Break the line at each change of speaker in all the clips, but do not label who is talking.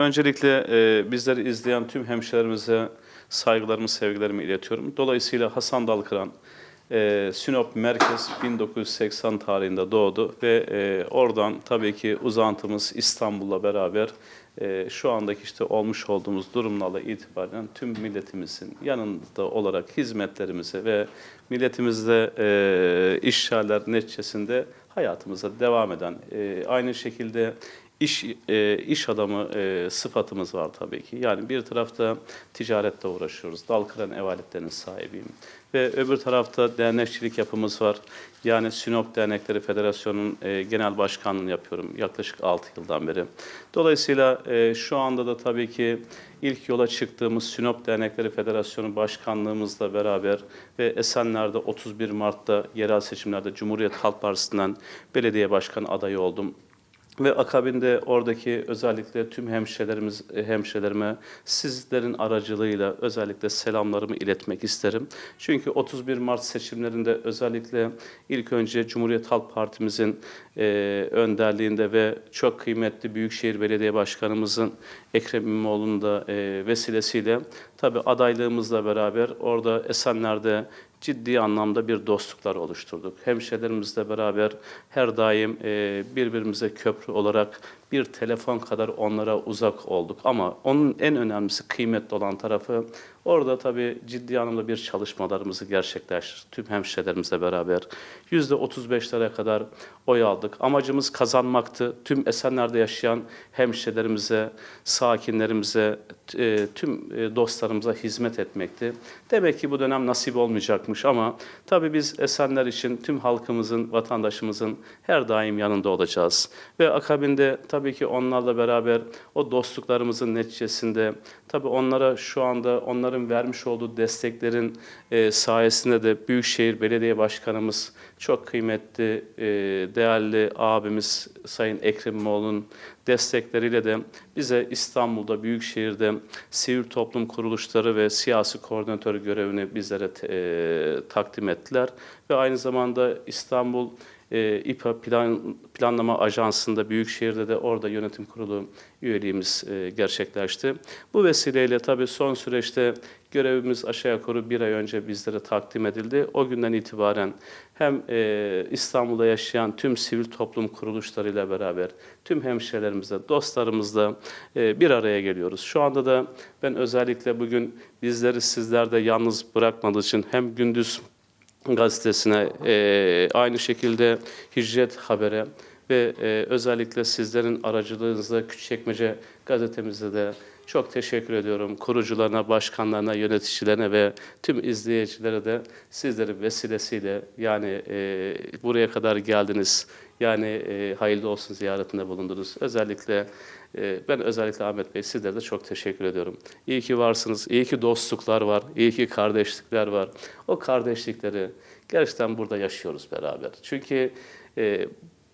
Öncelikle e, bizleri izleyen tüm hemşehrilerimize saygılarımı, sevgilerimi iletiyorum. Dolayısıyla Hasan Dalkıran, e, Sinop Merkez 1980 tarihinde doğdu ve e, oradan tabii ki uzantımız İstanbul'la beraber e, şu andaki işte olmuş olduğumuz durumlarla itibaren tüm milletimizin yanında olarak hizmetlerimize ve milletimizde e, işyaller neticesinde hayatımıza devam eden, e, aynı şekilde iş e, iş adamı e, sıfatımız var tabii ki. Yani bir tarafta ticaretle uğraşıyoruz. Ev aletlerinin sahibiyim. Ve öbür tarafta dernekçilik yapımız var. Yani Sinop Dernekleri Federasyonu'nun e, genel başkanlığını yapıyorum yaklaşık 6 yıldan beri. Dolayısıyla e, şu anda da tabii ki ilk yola çıktığımız Sinop Dernekleri Federasyonu Başkanlığımızla beraber ve Esenler'de 31 Mart'ta yerel seçimlerde Cumhuriyet Halk Partisi'nden belediye başkanı adayı oldum. Ve akabinde oradaki özellikle tüm hemşehrilerimiz, hemşehrilerime sizlerin aracılığıyla özellikle selamlarımı iletmek isterim. Çünkü 31 Mart seçimlerinde özellikle ilk önce Cumhuriyet Halk Partimizin e, önderliğinde ve çok kıymetli Büyükşehir Belediye Başkanımızın Ekrem İmamoğlu'nun da e, vesilesiyle tabii adaylığımızla beraber orada Esenler'de ciddi anlamda bir dostluklar oluşturduk. Hemşehrilerimizle beraber her daim e, birbirimize köprü olarak bir telefon kadar onlara uzak olduk. Ama onun en önemlisi kıymetli olan tarafı orada tabii ciddi anlamda bir çalışmalarımızı gerçekleştirdik. Tüm hemşehrilerimizle beraber yüzde 35'lere kadar oy aldık. Amacımız kazanmaktı. Tüm Esenler'de yaşayan hemşehrilerimize, sakinlerimize, e, tüm e, dostlarımıza hizmet etmekti. Demek ki bu dönem nasip olmayacakmış ama tabii biz Esenler için tüm halkımızın, vatandaşımızın her daim yanında olacağız. Ve akabinde tabii ki onlarla beraber o dostluklarımızın neticesinde tabii onlara şu anda onların vermiş olduğu desteklerin e, sayesinde de Büyükşehir Belediye Başkanımız çok kıymetli, e, değerli abimiz Sayın Ekrem İmamoğlu'nun destekleriyle de bize İstanbul'da, Büyükşehir'de sivil toplum kuruluşları ve siyasi koordinatör görevini bizlere e, takdim ettiler. Ve aynı zamanda İstanbul e, İPA Plan, Planlama Ajansı'nda Büyükşehir'de de orada yönetim kurulu üyeliğimiz e, gerçekleşti. Bu vesileyle tabii son süreçte görevimiz aşağı yukarı bir ay önce bizlere takdim edildi. O günden itibaren hem e, İstanbul'da yaşayan tüm sivil toplum kuruluşlarıyla beraber tüm hemşehrilerimizle, dostlarımızla e, bir araya geliyoruz. Şu anda da ben özellikle bugün bizleri sizlerde yalnız bırakmadığı için hem gündüz gazetesine, e, aynı şekilde Hicret Haber'e ve e, özellikle sizlerin aracılığınızla Küçükçekmece gazetemizde de çok teşekkür ediyorum. Kurucularına, başkanlarına, yöneticilerine ve tüm izleyicilere de sizlerin vesilesiyle yani e, buraya kadar geldiniz. Yani e, hayırlı olsun ziyaretinde bulundunuz. Özellikle e, ben özellikle Ahmet Bey sizlere de çok teşekkür ediyorum. İyi ki varsınız, iyi ki dostluklar var, iyi ki kardeşlikler var. O kardeşlikleri gerçekten burada yaşıyoruz beraber. Çünkü e,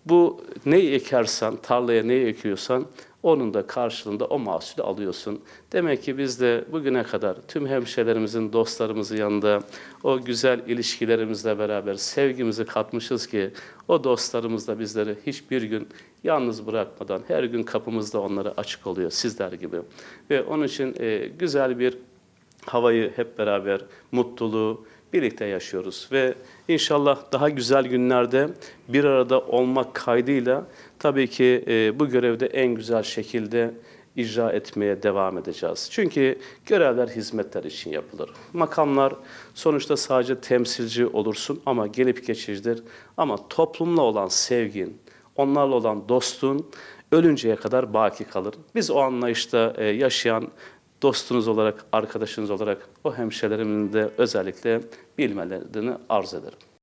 bu neyi ekersen, tarlaya neyi ekiyorsan onun da karşılığında o mahsulü alıyorsun. Demek ki biz de bugüne kadar tüm hemşehrilerimizin, dostlarımızın yanında o güzel ilişkilerimizle beraber sevgimizi katmışız ki o dostlarımız da bizleri hiçbir gün yalnız bırakmadan her gün kapımızda onlara açık oluyor sizler gibi. Ve onun için e, güzel bir havayı hep beraber, mutluluğu birlikte yaşıyoruz. Ve inşallah daha güzel günlerde bir arada olmak kaydıyla tabii ki e, bu görevde en güzel şekilde icra etmeye devam edeceğiz. Çünkü görevler hizmetler için yapılır. Makamlar sonuçta sadece temsilci olursun ama gelip geçicidir. Ama toplumla olan sevgin, onlarla olan dostluğun ölünceye kadar baki kalır. Biz o anlayışta e, yaşayan dostunuz olarak, arkadaşınız olarak o hemşehrilerimin de özellikle bilmelerini arz ederim.